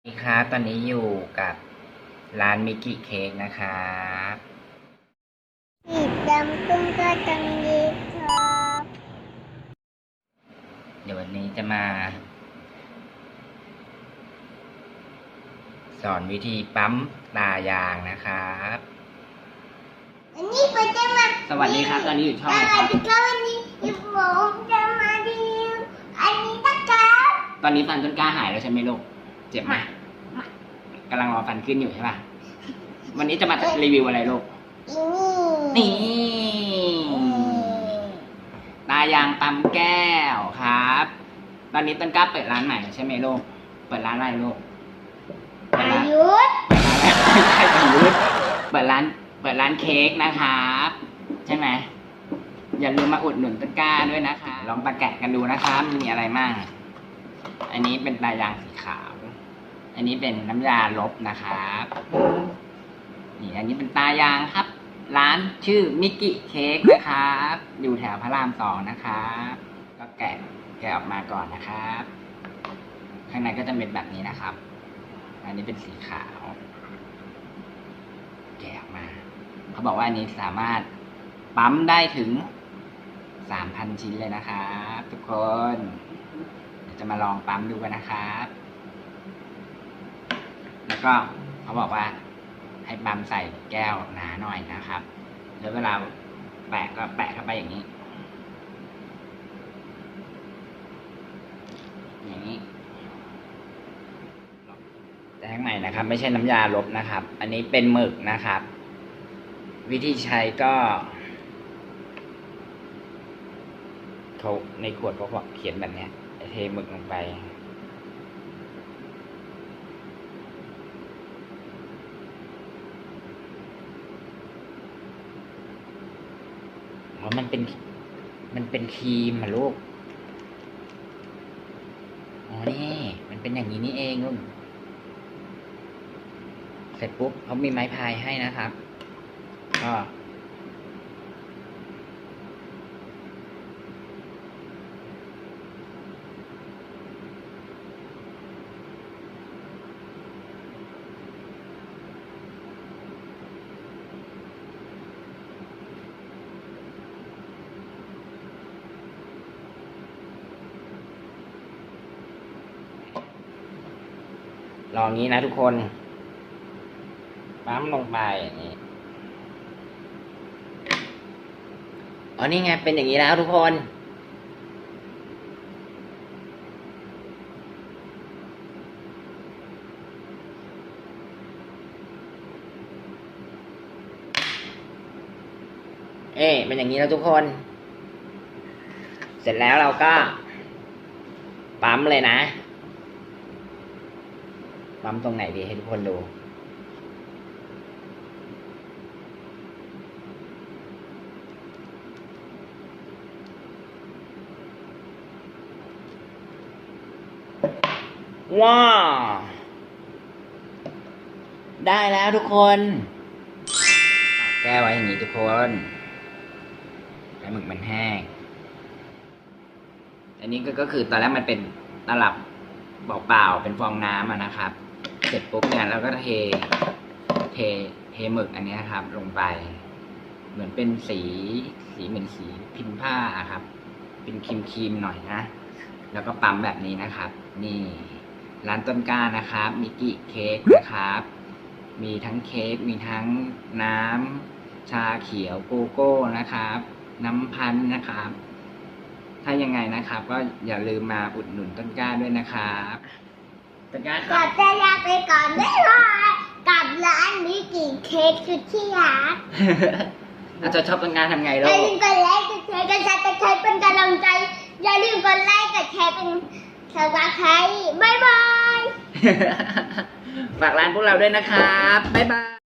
สวัสดีครับตอนนี้อยู่กับร้านมิกิเค้กนะครับสีดำตุ้งก็ตังยีครับเดี๋ยววันนี้จะมา สอนวิธีปั๊มตายางนะครับอันนี้เป็นจะมาสวัสดีครับ ตอนนี้อยู่ช่องสอะไรควัรัสบดีครับวันนี้อยู่ผมจะมารีวิวอันนี้นะครับตอนนี้ฟันต้นกล้าหายแล้วใช่ไหมลูก เจ็บไหมกำลังรอฟันขึ้นอยู่ใช่ป่ะ วันนี้จะมารีวิวอะไรลูกอีนี่อืมตายางปั๊มแก้วครับ ตอนนี้ต้นกล้าเปิดร้านใหม่ใช่ไหมลูก เปิดร้านอะไรลูกเปิดอาร้านยุธไม่ใช่ประยุทธ์เปิดร้าน เปิดร้านเค้กนะครับ ใช่ไหมอย่าลืมมาอุดหนุนต้นกล้าด้วยนะคะ ลองประแกะกันดูนะครับ มีอะไรมั่งอันนี้เป็นตายางสีขาว อันนี้เป็นน้ำยาลบนะครับนี่อันนี้เป็นตายางครับ ร้านชื่อมิกกี้เค้กนะครับ อยู่แถวพระรามสองนะครับ ก็แกะแกะออกมาก่อนนะครับ ข้างในก็จะเป็นแบบนี้นะครับ อันนี้เป็นสีขาว แกะออกมา เขาบอกว่าอันนี้สามารถปั๊มได้ถึงสามพันชิ้นเลยนะครับ ทุกคนจะมาลองปั๊มดูกันนะครับ แล้วก็เขาบอกว่าให้ปั๊มใส่แก้วหนาหน่อยนะครับ แล้วเวลาแปะก็แปะเข้าไปอย่างนี้ อย่างนี้แต่ข้งในนะครับ ไม่ใช่น้ำยาลบนะครับ อันนี้เป็นหมึกนะครับ วิธีใช้ก็เขาในขวดเขาบอกเขียนแบบนี้เทหมึกลงไป อมันเป็น มันเป็นครีมอะลูก อ๋อ นี่ มันเป็นอย่างนี้นี่เองลูก เสร็จปุ๊บเขามีไม้พายให้นะครับ ก็ ลองงี้นะทุกคน ปั๊มลงไปนี่อ๋อนี่ไงเป็นอย่างนี้แล้วทุกคน เอ๊ะเป็นอย่างนี้แล้วทุกคน เสร็จแล้วเราก็ปั๊มเลยนะ ปั๊มตรงไหนดีให้ทุกคนดูว้าได้แล้วทุกคนแก้ไว้อย่างนี้ทุกคนให้หมึกมันแห้ง อันนี้ก็คือตอนแรกมันเป็นตลับเปล่าๆเป็นฟองน้ำนะครับ เสร็จปุ๊บเนี่ยเราก็เทเทเทหมึกอันนี้ครับ ลงไป เหมือนเป็นสีสีเหมือนสีพิมพ์ผ้าครับ เป็นครีมครีมๆหน่อยนะ แล้วก็ปั๊มแบบนี้นะครับ นี่ร้านต้นกล้านะครับ มิกิเค้กนะครับ มีทั้งเค้กมีทั้งน้ำชาเขียวโกโก้นะครับ น้ำพันนะครับ ถ้ายังไงนะครับ ก็อย่าลืมมาอุดหนุนต้นกล้าด้วยนะครับ ต้นกล้าคก่รัอบนจะลาไปก่อนบ๊ายบายกับร้านมิกกี้เค้กสุดที่รักอาจจะชอบต้นกล้าทำไงอลูย่ากลืมกดไลค์กดแชร์กดซับสไครต์เป็นกำลังใจ อย่าลืมกดไลค์กดแชร์เป็นสวัสดีบ๊ายบาย ฝากร้านพวกเราด้วยนะครับ บ๊ายบาย